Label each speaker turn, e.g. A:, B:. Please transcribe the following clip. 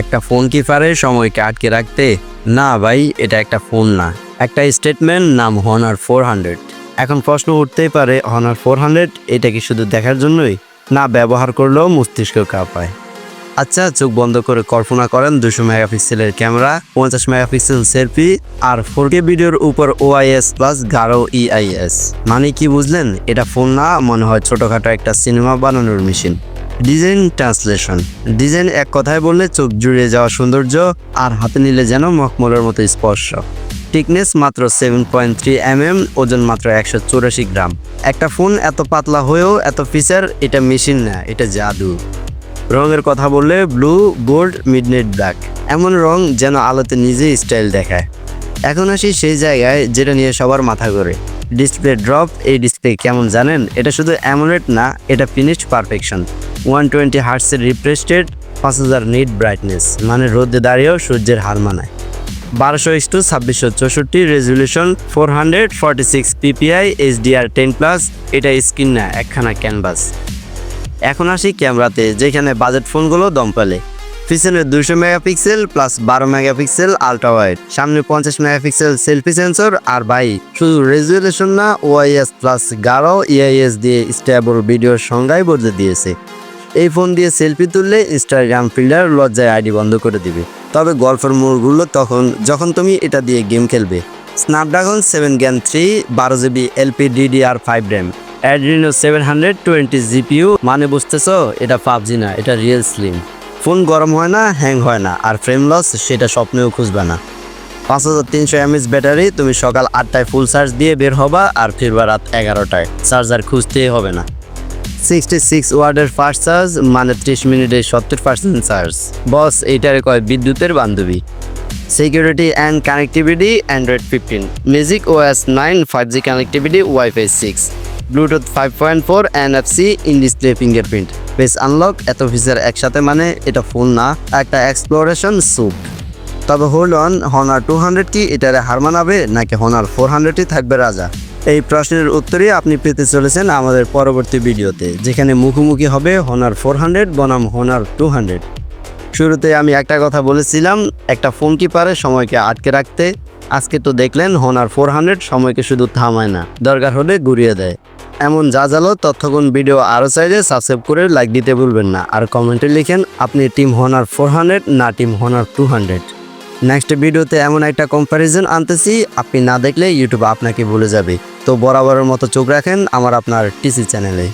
A: একটা ফোন কি পারে সময়কে আটকে রাখতে? না ভাই, এটা একটা ফোন না। একটা স্টেটমেন্ট নাম হনার ফোর হান্ড্রেড এখন প্রশ্ন উঠতেই পারে হনার ফোর হান্ড্রেড এটা কি শুধু দেখার জন্যই? না, ব্যবহার করলেও মস্তিষ্ক কাঁপায়। আচ্ছা চোখ বন্ধ করে কল্পনা করেন দুশো মেগাপিক্সেলের ক্যামেরা, পঞ্চাশ মেগাপিক্সেল সেলফি, আর ফোর কে ভিডিওর উপর ওআইএস প্লাস গারো ইআইএস মানে কি বুঝলেন? এটা ফোন না, মনে হয় ছোটখাটো একটা সিনেমা বানানোর মেশিন। Design translation. ডিজাইন এক কথায় বললে চোখ জুড়িয়ে যাওয়া সৌন্দর্য আর হাতে নিলে যেন মখমলের মতো স্পর্শ। টিকনেস মাত্র seven point three M M ওজন মাত্র একশো চৌরাশি গ্রাম। একটা ফোন এত পাতলা হয়েও এত ফিচার এটা মেশিন না, এটা জাদু। রঙের কথা বললে ব্লু গোল্ড মিডনাইট ব্ল্যাক এমন রং যেন আলোতে নিজেই স্টাইল দেখায়। এখন আসি সেই জায়গায় যেটা নিয়ে সবার মাথা ঘোরে। ডিসপ্লে ড্রপ এই ডিসপ্লে কেমন জানেন? এটা শুধু অ্যামোলেট না, এটা ফিনিশড পারফেকশন ওয়ান টোয়েন্টি হার্টসের রিফ্রেস্টেড পাঁচ হাজার নিট ব্রাইটনেস মানে রোদে দাঁড়িয়েও সূর্যের হার মানায়। বারোশো ইস টু ছাব্বিশশো চৌষট্টি resolution four hundred forty six PPI HDR ten plus এটা স্ক্রিন না, একখানা ক্যানভাস এখন আসি ক্যামেরাতে যেখানে বাজেট ফোনগুলো দম পেলে। পিছনে দুশো মেগাপিক্সেল প্লাস বারো মেগাপিক্সেল আলট্রা ওয়াইড সামনে পঞ্চাশ মেগাপিক্সেল সেলফি সেন্সর আর বাই শুধু রেজুলেশন না ওআইএস প্লাস গারো ইআইএস দিয়ে স্টেবল ভিডিওর সংজ্ঞায় বদলে দিয়েছে। এই ফোন দিয়ে সেলফি তুললে ইনস্টাগ্রাম ফিল্টার লজ্জায় আইডি বন্ধ করে দিবে। তবে গল্পের মোড়গুলো তখন, যখন তুমি এটা দিয়ে গেম খেলবে। স্ন্যাপড্রাগন সেভেন গ্যান থ্রি বারো GB LP DDR five RAM Adreno seven hundred twenty GPU মানে বুঝতেছো, এটা পাবজি না, এটা রিয়েল স্লিম ফোন গরম হয় না হ্যাং হয় না, আর ফ্রেম লস সেটা স্বপ্নেও খুঁজবে না। পাঁচ হাজার তিনশো এমএস ব্যাটারি, তুমি সকাল আটটায় ফুল চার্জ দিয়ে বের হবা আর ফিরবা রাত এগারোটায়। চার্জার খুঁজতেই হবে না। সিক্সটি সিক্স ওয়ার্ডের ফাস্ট চার্জ মানে ত্রিশ মিনিটে সত্তর পার্সেন্ট চার্জ বস, এইটারে কয়, বিদ্যুতের বান্ধবী। Security and connectivity Android fifteen Magic OS nine five G connectivity wifi six Bluetooth five point four NFC in display fingerprint base unlock এত ফিচার একসাথে মানে এটা ফোন না। একটা এক্সপ্লোরেশন স্যুট তবে hold on Honor two hundred কি এটারে হার মানাবে, নাকি হনার ফোর হান্ড্রেডই থাকবে রাজা? এই প্রশ্নের উত্তরই আপনি পেতে চলেছেন আমাদের পরবর্তী ভিডিওতে, যেখানে মুখোমুখি হবে হনার ফোর বনাম হনার টু হান্ড্রেড শুরুতে আমি একটা কথা বলেছিলাম, একটা ফোন কি পারে সময়কে আটকে রাখতে। আজকে তো দেখলেন হনার ফোর হান্ড্রেড সময়কে শুধু থামায় না, দরকার হলে ঘুরিয়ে দেয়। এমন যা জালো তথ্যগুণ ভিডিও আরও চাইলে সাবস্ক্রাইব করে লাইক দিতে ভুলবেন না, আর কমেন্টে লিখেন, আপনি টিম হনার ফোর হান্ড্রেড না team Honor two hundred next ভিডিওতে এমন একটা কম্প্যারিজন আনতেছি, আপনি না দেখলে ইউটিউব আপনাকে বলে যাবে। তো বরাবরের মতো চোখ রাখেন আমার আপনার টিসি চ্যানেলে।